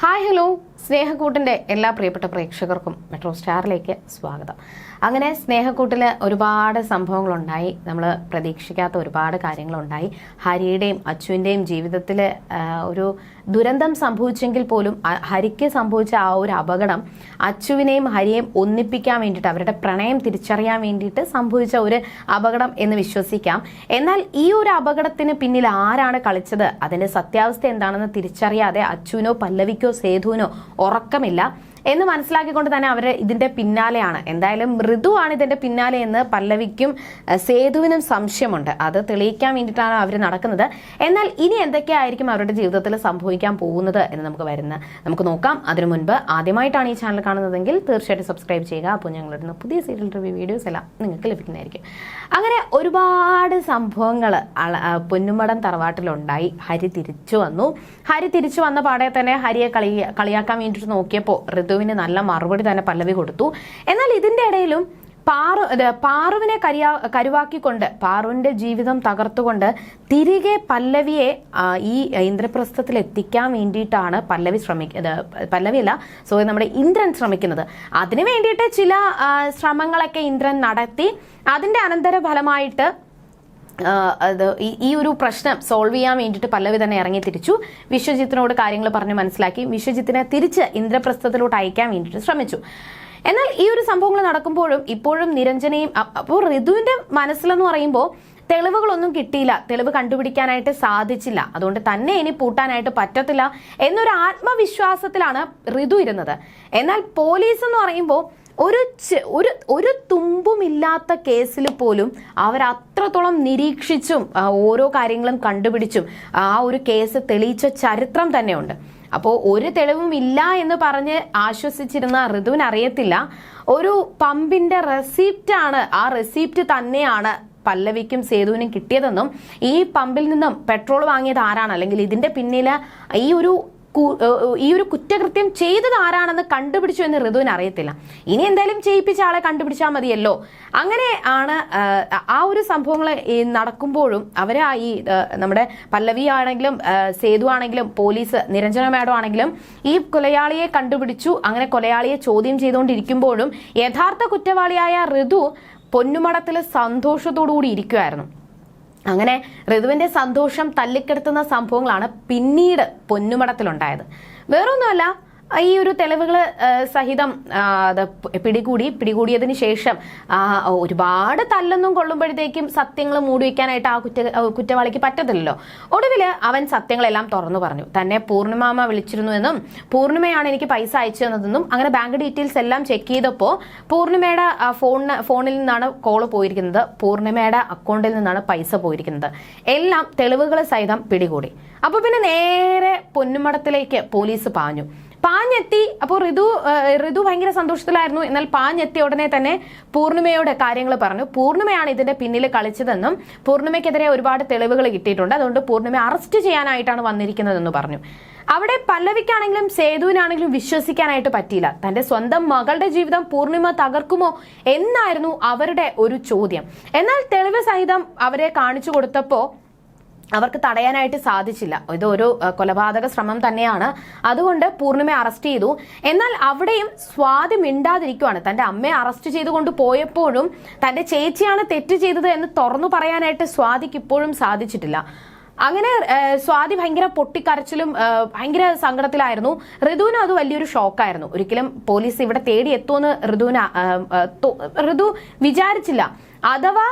Hi hello സ്നേഹക്കൂട്ടിന്റെ എല്ലാ പ്രിയപ്പെട്ട പ്രേക്ഷകർക്കും മെട്രോ സ്റ്റാറിലേക്ക് സ്വാഗതം. അങ്ങനെ സ്നേഹക്കൂട്ടിൽ ഒരുപാട് സംഭവങ്ങളുണ്ടായി. നമ്മൾ പ്രതീക്ഷിക്കാത്ത ഒരുപാട് കാര്യങ്ങളുണ്ടായി. ഹരിയുടെയും അച്ചുവിന്റെയും ജീവിതത്തിൽ ഒരു ദുരന്തം സംഭവിച്ചെങ്കിൽ പോലും ഹരിക്ക് സംഭവിച്ച ആ ഒരു അപകടം അച്ചുവിനെയും ഹരിയെയും ഒന്നിപ്പിക്കാൻ വേണ്ടിയിട്ട് അവരുടെ പ്രണയം തിരിച്ചറിയാൻ വേണ്ടിയിട്ട് സംഭവിച്ച ഒരു അപകടം എന്ന് വിശ്വസിക്കാം. എന്നാൽ ഈ ഒരു അപകടത്തിന് പിന്നിൽ ആരാണ് കളിച്ചത്? അതിന്റെ സത്യാവസ്ഥ എന്താണെന്ന് തിരിച്ചറിയാതെ അച്ചുവിനോ പല്ലവിക്കോ സേതുവിനോ ഉറക്കമില്ല. എന്ന് മനസ്സിലാക്കിക്കൊണ്ട് തന്നെ അവർ ഇതിന്റെ പിന്നാലെയാണ്. എന്തായാലും മൃദുവാണ് ഇതിന്റെ പിന്നാലെ എന്ന് പല്ലവിക്കും സേതുവിനും സംശയമുണ്ട്. അത് തെളിയിക്കാൻ വേണ്ടിയിട്ടാണ് അവർ നടക്കുന്നത്. എന്നാൽ ഇനി എന്തൊക്കെയായിരിക്കും അവരുടെ ജീവിതത്തിൽ സംഭവിക്കാൻ പോകുന്നത് എന്ന് നമുക്ക് വരുന്ന നമുക്ക് നോക്കാം. അതിനു മുൻപ് ആദ്യമായിട്ടാണ് ഈ ചാനൽ കാണുന്നതെങ്കിൽ തീർച്ചയായിട്ടും സബ്സ്ക്രൈബ് ചെയ്യുക. അപ്പോൾ ഞങ്ങളിടുന്ന പുതിയ സീരിയൽ റിവ്യൂ വീഡിയോസ് എല്ലാം നിങ്ങൾക്ക് ലഭിക്കുന്നതായിരിക്കും. അങ്ങനെ ഒരുപാട് സംഭവങ്ങൾ പൊന്നുമടം തറവാട്ടിലുണ്ടായി. ഹരി തിരിച്ചു വന്നു. ഹരി തിരിച്ചു വന്ന പാടെ തന്നെ ഹരിയെ കളി കളിയാക്കാൻ വേണ്ടിയിട്ട് നോക്കിയപ്പോൾ ഋതുവിന് നല്ല മറുപടി തന്നെ പല്ലവി കൊടുത്തു. എന്നാൽ ഇതിന്റെ ഇടയിലും പാറു പാറുവിനെ കരിയാ കരുവാക്കിക്കൊണ്ട് പാറുവിന്റെ ജീവിതം തകർത്തുകൊണ്ട് തിരികെ പല്ലവിയെ ഈ ഇന്ദ്രപ്രസ്ഥത്തിൽ എത്തിക്കാൻ വേണ്ടിയിട്ടാണ് പല്ലവി ശ്രമിക്കുന്നത് പല്ലവിയല്ല സോറി നമ്മുടെ ഇന്ദ്രൻ ശ്രമിക്കുന്നത്. അതിനു വേണ്ടിയിട്ട് ചില ശ്രമങ്ങളൊക്കെ ഇന്ദ്രൻ നടത്തി. അതിന്റെ അനന്തര ഫലമായിട്ട് അത് ഈ- ഒരു പ്രശ്നം സോൾവ് ചെയ്യാൻ വേണ്ടിയിട്ട് പല്ലവി തന്നെ ഇറങ്ങി തിരിച്ചു. വിശ്വജിത്തിനോട് കാര്യങ്ങൾ പറഞ്ഞ് മനസ്സിലാക്കി. വിശ്വജിത്തിനെ തിരിച്ച് ഇന്ദ്രപ്രസ്ഥത്തിലോട്ട് അയക്കാൻ വേണ്ടിയിട്ട് ശ്രമിച്ചു. എന്നാൽ ഈ ഒരു സംഭവങ്ങൾ നടക്കുമ്പോഴും ഇപ്പോഴും നിരഞ്ജനയും അപ്പോൾ ഋതുവിന്റെ മനസ്സിലെന്ന് പറയുമ്പോൾ തെളിവുകളൊന്നും കിട്ടിയില്ല. തെളിവ് കണ്ടുപിടിക്കാനായിട്ട് സാധിച്ചില്ല. അതുകൊണ്ട് തന്നെ ഇനി പൂട്ടാനായിട്ട് പറ്റത്തില്ല എന്നൊരു ആത്മവിശ്വാസത്തിലാണ് ഋതു ഇരുന്നത്. എന്നാൽ പോലീസ് എന്ന് പറയുമ്പോൾ ഒരു ഒരു ഒരു തുമ്പുമില്ലാത്ത കേസിൽ പോലും അവർ അത്രത്തോളം നിരീക്ഷിച്ചും ഓരോ കാര്യങ്ങളും കണ്ടുപിടിച്ചും ആ ഒരു കേസ് തെളിയിച്ച ചരിത്രം തന്നെയുണ്ട്. അപ്പോൾ ഒരു തെളിവും ഇല്ല എന്ന് പറഞ്ഞ് ആശ്വസിച്ചിരുന്ന ഋതുവിന് അറിയത്തില്ല. ഒരു പമ്പിന്റെ റെസിപ്റ്റ് ആണ് ആ റെസിപ്റ്റ് തന്നെയാണ് പല്ലവിക്കും സേതുവിനും കിട്ടിയതെന്നും ഈ പമ്പിൽ നിന്നും പെട്രോൾ വാങ്ങിയത് ആരാണ്? അല്ലെങ്കിൽ ഇതിന്റെ പിന്നിൽ ഈ ഒരു ഈ ഒരു കുറ്റകൃത്യം ചെയ്തത് ആരാണെന്ന് കണ്ടുപിടിച്ചു എന്ന് ഋതുവിന് അറിയത്തില്ല. ഇനി എന്തായാലും ചെയ്യിപ്പിച്ച ആളെ കണ്ടുപിടിച്ചാൽ മതിയല്ലോ. അങ്ങനെ ആണ് ആ ഒരു സംഭവങ്ങൾ നടക്കുമ്പോഴും അവരെ ഈ നമ്മുടെ പല്ലവി ആണെങ്കിലും സേതു ആണെങ്കിലും പോലീസ് നിരഞ്ജന മാഡം ആണെങ്കിലും ഈ കൊലയാളിയെ കണ്ടുപിടിച്ചു. അങ്ങനെ കൊലയാളിയെ ചോദ്യം ചെയ്തുകൊണ്ടിരിക്കുമ്പോഴും യഥാർത്ഥ കുറ്റവാളിയായ ഋതു പൊന്നുമടത്തിൽ സന്തോഷത്തോടു കൂടി ഇരിക്കുമായിരുന്നു അങ്ങനെ ഋതുവിന്റെ സന്തോഷം തല്ലിക്കെടുത്തുന്ന സംഭവങ്ങളാണ് പിന്നീട് പൊന്നുമടത്തിലുണ്ടായത് വേറൊന്നുമല്ല ഈ ഒരു തെളിവുകൾ സഹിതം പിടികൂടി പിടികൂടിയതിന് ശേഷം ഒരുപാട് തല്ലൊന്നും കൊള്ളുമ്പോഴത്തേക്കും സത്യങ്ങൾ മൂടി വയ്ക്കാനായിട്ട് ആ കുറ്റ കുറ്റവാളിക്ക് പറ്റത്തില്ലല്ലോ. ഒടുവിൽ അവൻ സത്യങ്ങളെല്ലാം തുറന്നു പറഞ്ഞു. തന്നെ പൂർണിമാമ വിളിച്ചിരുന്നു എന്നും പൂർണിമയാണ് എനിക്ക് പൈസ അയച്ചു തന്നതെന്നും അങ്ങനെ ബാങ്ക് ഡീറ്റെയിൽസ് എല്ലാം ചെക്ക് ചെയ്തപ്പോൾ പൂർണിമയുടെ ഫോണിന് ഫോണിൽ നിന്നാണ് കോൾ പോയിരിക്കുന്നത്. പൂർണിമയുടെ അക്കൗണ്ടിൽ നിന്നാണ് പൈസ പോയിരിക്കുന്നത്. എല്ലാം തെളിവുകൾ സഹിതം പിടികൂടി. അപ്പൊ പിന്നെ നേരെ പൊന്നുമടത്തിലേക്ക് പോലീസ് പാഞ്ഞു. പാഞ്ഞെത്തി. അപ്പോൾ ഋതു ഋതു ഭയങ്കര സന്തോഷത്തിലായിരുന്നു. എന്നാൽ പാഞ്ഞെത്തിയ ഉടനെ തന്നെ പൂർണിമയോട് കാര്യങ്ങൾ പറഞ്ഞു. പൂർണിമയാണ് ഇതിന്റെ പിന്നിൽ കളിച്ചതെന്നും പൂർണിമയ്ക്കെതിരെ ഒരുപാട് തെളിവുകൾ കിട്ടിയിട്ടുണ്ട്. അതുകൊണ്ട് പൂർണിമ അറസ്റ്റ് ചെയ്യാനായിട്ടാണ് വന്നിരിക്കുന്നതെന്ന് പറഞ്ഞു. അവിടെ പല്ലവിക്കാണെങ്കിലും സേതുവിനാണെങ്കിലും വിശ്വസിക്കാനായിട്ട് പറ്റിയില്ല. തന്റെ സ്വന്തം മകളുടെ ജീവിതം പൂർണിമ തകർക്കുമോ എന്നായിരുന്നു അവരുടെ ഒരു ചോദ്യം. എന്നാൽ തെളിവ് സഹിതം അവരെ കാണിച്ചു കൊടുത്തപ്പോ അവർക്ക് തടയാനായിട്ട് സാധിച്ചില്ല. ഇതൊരു കൊലപാതക ശ്രമം തന്നെയാണ്. അതുകൊണ്ട് പൂർണിമയെ അറസ്റ്റ് ചെയ്തു. എന്നാൽ അവിടെയും സ്വാതി മിണ്ടാതിരിക്കുവാണ്. തന്റെ അമ്മയെ അറസ്റ്റ് ചെയ്തുകൊണ്ട് പോയപ്പോഴും തന്റെ ചേച്ചിയാണ് തെറ്റ് ചെയ്തത് എന്ന് തുറന്നു പറയാനായിട്ട് സ്വാതിക്ക് ഇപ്പോഴും സാധിച്ചിട്ടില്ല. അങ്ങനെ സ്വാതി ഭയങ്കര പൊട്ടിക്കരച്ചിലും ഭയങ്കര സങ്കടത്തിലായിരുന്നു. ഋതുവിന് അത് വലിയൊരു ഷോക്കായിരുന്നു. ഒരിക്കലും പോലീസ് ഇവിടെ തേടി എത്തുമെന്ന് ഋതുവിന് ഋതു വിചാരിച്ചില്ല. അഥവാ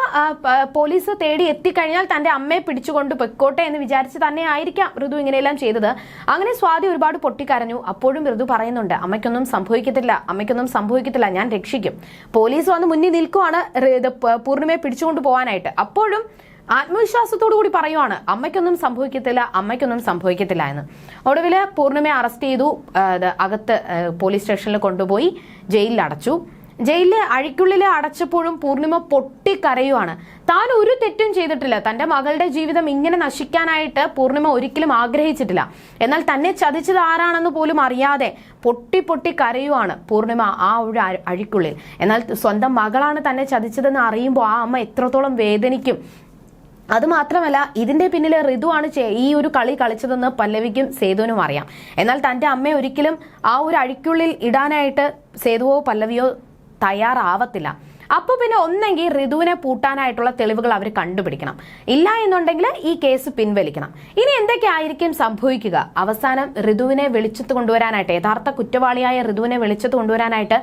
പോലീസ് തേടി എത്തിക്കഴിഞ്ഞാൽ തന്റെ അമ്മയെ പിടിച്ചുകൊണ്ട് പൊയ്ക്കോട്ടെ എന്ന് വിചാരിച്ച് തന്നെ ആയിരിക്കാം ഋതു ഇങ്ങനെയെല്ലാം ചെയ്തത്. അങ്ങനെ സ്വാതി ഒരുപാട് പൊട്ടിക്കരഞ്ഞു. അപ്പോഴും ഋതു പറയുന്നുണ്ട് അമ്മയ്ക്കൊന്നും സംഭവിക്കത്തില്ല അമ്മയ്ക്കൊന്നും സംഭവിക്കത്തില്ല ഞാൻ രക്ഷിക്കും. പോലീസ് വന്ന് മുന്നിൽ നിൽക്കുവാണ് പൂർണിമയെ പിടിച്ചുകൊണ്ട് പോകാനായിട്ട് അപ്പോഴും ആത്മവിശ്വാസത്തോടു കൂടി പറയുവാണ് അമ്മയ്ക്കൊന്നും സംഭവിക്കത്തില്ല അമ്മയ്ക്കൊന്നും സംഭവിക്കത്തില്ല എന്ന്. ഒടുവിൽ പൂർണിമയെ അറസ്റ്റ് ചെയ്തു അകത്ത് പോലീസ് സ്റ്റേഷനിൽ കൊണ്ടുപോയി ജയിലിൽ അടച്ചു. ജയിലിലെ അഴിക്കുള്ളിൽ അടച്ചപ്പോഴും പൂർണിമ പൊട്ടിക്കരയുവാണ്. താൻ ഒരു തെറ്റും ചെയ്തിട്ടില്ല. തന്റെ മകളുടെ ജീവിതം ഇങ്ങനെ നശിക്കാനായിട്ട് പൂർണിമ ഒരിക്കലും ആഗ്രഹിച്ചിട്ടില്ല. എന്നാൽ തന്നെ ചതിച്ചത് ആരാണെന്ന് പോലും അറിയാതെ പൊട്ടി പൊട്ടി കരയുവാണ് പൂർണിമ ആ ഒരു അഴിക്കുള്ളിൽ. എന്നാൽ സ്വന്തം മകളാണ് തന്നെ ചതിച്ചതെന്ന് അറിയുമ്പോൾ ആ അമ്മ എത്രത്തോളം വേദനിക്കും. അത് മാത്രമല്ല ഇതിന്റെ പിന്നിൽ ഋതുവാണ് ഈ ഒരു കളി കളിച്ചതെന്ന് പല്ലവിക്കും സേതുവിനും അറിയാം. എന്നാൽ തന്റെ അമ്മയെ ഒരിക്കലും ആ ഒരു അഴിക്കുള്ളിൽ ഇടാനായിട്ട് സേതുവോ പല്ലവിയോ തയ്യാറാവത്തില്ല. അപ്പൊ പിന്നെ ഒന്നെങ്കിൽ ഋതുവിനെ പൂട്ടാനായിട്ടുള്ള തെളിവുകൾ അവർ കണ്ടുപിടിക്കണം. ഇല്ല എന്നുണ്ടെങ്കിൽ ഈ കേസ് പിൻവലിക്കണം. ഇനി എന്തൊക്കെയായിരിക്കും സംഭവിക്കുക? അവസാനം ഋതുവിനെ വെളിച്ചത്ത് കൊണ്ടുവരാനായിട്ട് യഥാർത്ഥ കുറ്റവാളിയായ ഋതുവിനെ വെളിച്ചത്ത് കൊണ്ടുവരാനായിട്ട്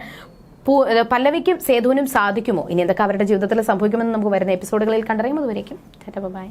പല്ലവിക്കും സേതുവിനും സാധിക്കുമോ? ഇനി എന്തൊക്കെ അവരുടെ ജീവിതത്തിൽ സംഭവിക്കുമെന്ന് നമുക്ക് വരുന്ന എപ്പിസോഡുകളിൽ കണ്ടറിയും. അതുവരേക്കും ബൈ.